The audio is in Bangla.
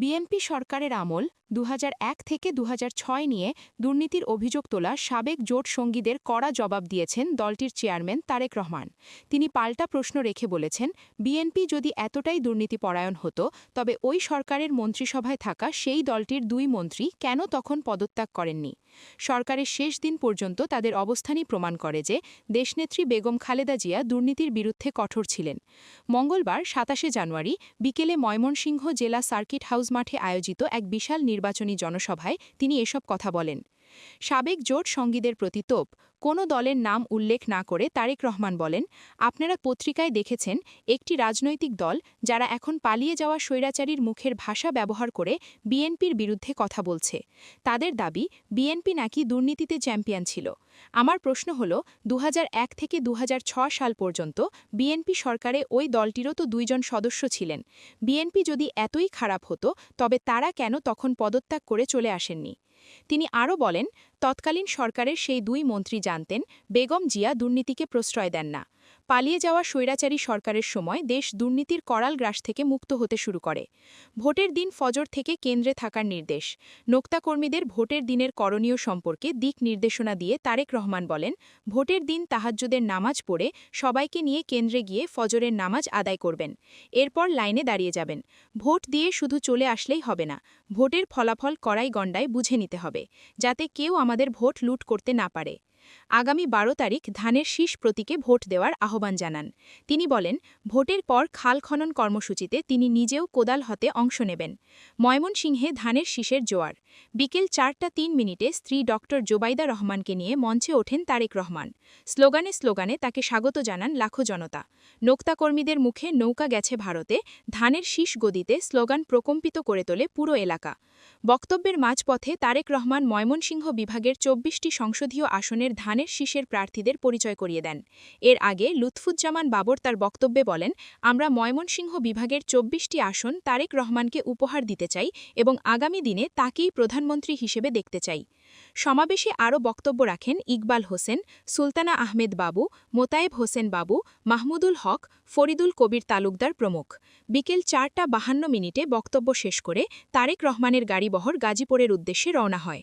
বিএনপি সরকারের আমল দু হাজার এক থেকে দু হাজার ছয় নিয়ে দুর্নীতির অভিযোগ তোলা সাবেক জোট সঙ্গীদের কড়া জবাব দিয়েছেন দলটির চেয়ারম্যান তারেক রহমান। তিনি পাল্টা প্রশ্ন রেখে বলেছেন, বিএনপি যদি এতটাই দুর্নীতিপরায়ণ হতো, তবে ওই সরকারের মন্ত্রিসভায় থাকা সেই দলটির দুই মন্ত্রী কেন তখন পদত্যাগ করেননি? সরকারের শেষ দিন পর্যন্ত তাদের অবস্থানই প্রমাণ করে যে দেশনেত্রী বেগম খালেদা জিয়া দুর্নীতির বিরুদ্ধে কঠোর ছিলেন। মঙ্গলবার সাতাশে জানুয়ারি বিকেলে ময়মনসিংহ জেলা সার্কিট হাউস মাঠে আয়োজিত এক বিশাল নির্বাচনী জনসভায় তিনি এসব কথা বলেন। সাবেক জোট সঙ্গীদের প্রতি তোপ। কোনো দলের নাম উল্লেখ না করে তারেক রহমান বলেন, আপনারা পত্রিকায় দেখেছেন একটি রাজনৈতিক দল যারা এখন পালিয়ে যাওয়া স্বৈরাচারীর মুখের ভাষা ব্যবহার করে বিএনপির বিরুদ্ধে কথা বলছে। তাদের দাবি, বিএনপি নাকি দুর্নীতিতে চ্যাম্পিয়ন ছিল। আমার প্রশ্ন হল, দুহাজার এক থেকে দু সাল পর্যন্ত বিএনপি সরকারে ওই দলটিরও তো দুইজন সদস্য ছিলেন। বিএনপি যদি এতই খারাপ হতো, তবে তারা কেন তখন পদত্যাগ করে চলে আসেননি? তিনি আরও বলেন তৎকালীন সরকারের সেই দুই মন্ত্রী জানতেন, বেগম জিয়া দুর্নীতিকে প্রশ্রয় দেন না। পালিয়ে যাওয়া স্বৈরাচারী সরকারের সময় দেশ দুর্নীতির করাল গ্রাস থেকে মুক্ত হতে শুরু করে। ভোটের দিন ফজর থেকে কেন্দ্রে থাকার নির্দেশ। নোক্তাকর্মীদের ভোটের দিনের করণীয় সম্পর্কে দিক নির্দেশনা দিয়ে তারেক রহমান বলেন, ভোটের দিন তাহাজ্জুদের নামাজ পড়ে সবাইকে নিয়ে কেন্দ্রে গিয়ে ফজরের নামাজ আদায় করবেন। এরপর লাইনে দাঁড়িয়ে যাবেন। ভোট দিয়ে শুধু চলে আসলেই হবে না। ভোটের ফলাফল কড়াই গণ্ডায় বুঝে নিতে হবে। যাতে কেউ আমাদের ভোট লুট করতে না পারে। আগামী বারো তারিখ ধানের শীষ প্রতীকে ভোট দেওয়ার আহ্বান জানান। তিনি বলেন, ভোটের পর খাল খনন কর্মসূচিতে তিনি নিজেও কোদাল হতে অংশ নেবেন। ময়মনসিংহে ধানের শীষের জোয়ার। বিকেল চারটা তিন মিনিটে স্ত্রী ড. জোবাইদা রহমানকে নিয়ে মঞ্চে ওঠেন তারেক রহমান। স্লোগানে স্লোগানে তাকে স্বাগত জানান লাখো জনতা। নোক্তাকর্মীদের মুখে নৌকা গেছে ভারতে, ধানের শীষ গদিতে স্লোগান প্রকম্পিত করে তোলে পুরো এলাকা। বক্তব্যের মাঝপথে তারেক রহমান ময়মনসিংহ বিভাগের চব্বিশটি সংসদীয় আসনের ধানের শীষের প্রার্থীদের পরিচয় করিয়ে দেন। এর আগে লুৎফুজ্জামান বাবর তার বক্তব্যে বলেন, আমরা ময়মনসিংহ বিভাগের চব্বিশটি আসন তারেক রহমানকে উপহার দিতে চাই এবং আগামী দিনে তাকেই প্রধানমন্ত্রী হিসেবে দেখতে চাই। সমাবেশে আরও বক্তব্য রাখেন ইকবাল হোসেন, সুলতানা আহমেদ বাবু, মোতায়েব হোসেন বাবু, মাহমুদুল হক, ফরিদুল কবির তালুকদার প্রমুখ। বিকেল চারটা বাহান্ন মিনিটে বক্তব্য শেষ করে তারেক রহমানের গাড়িবহর গাজীপুরের উদ্দেশ্যে রওনা হয়।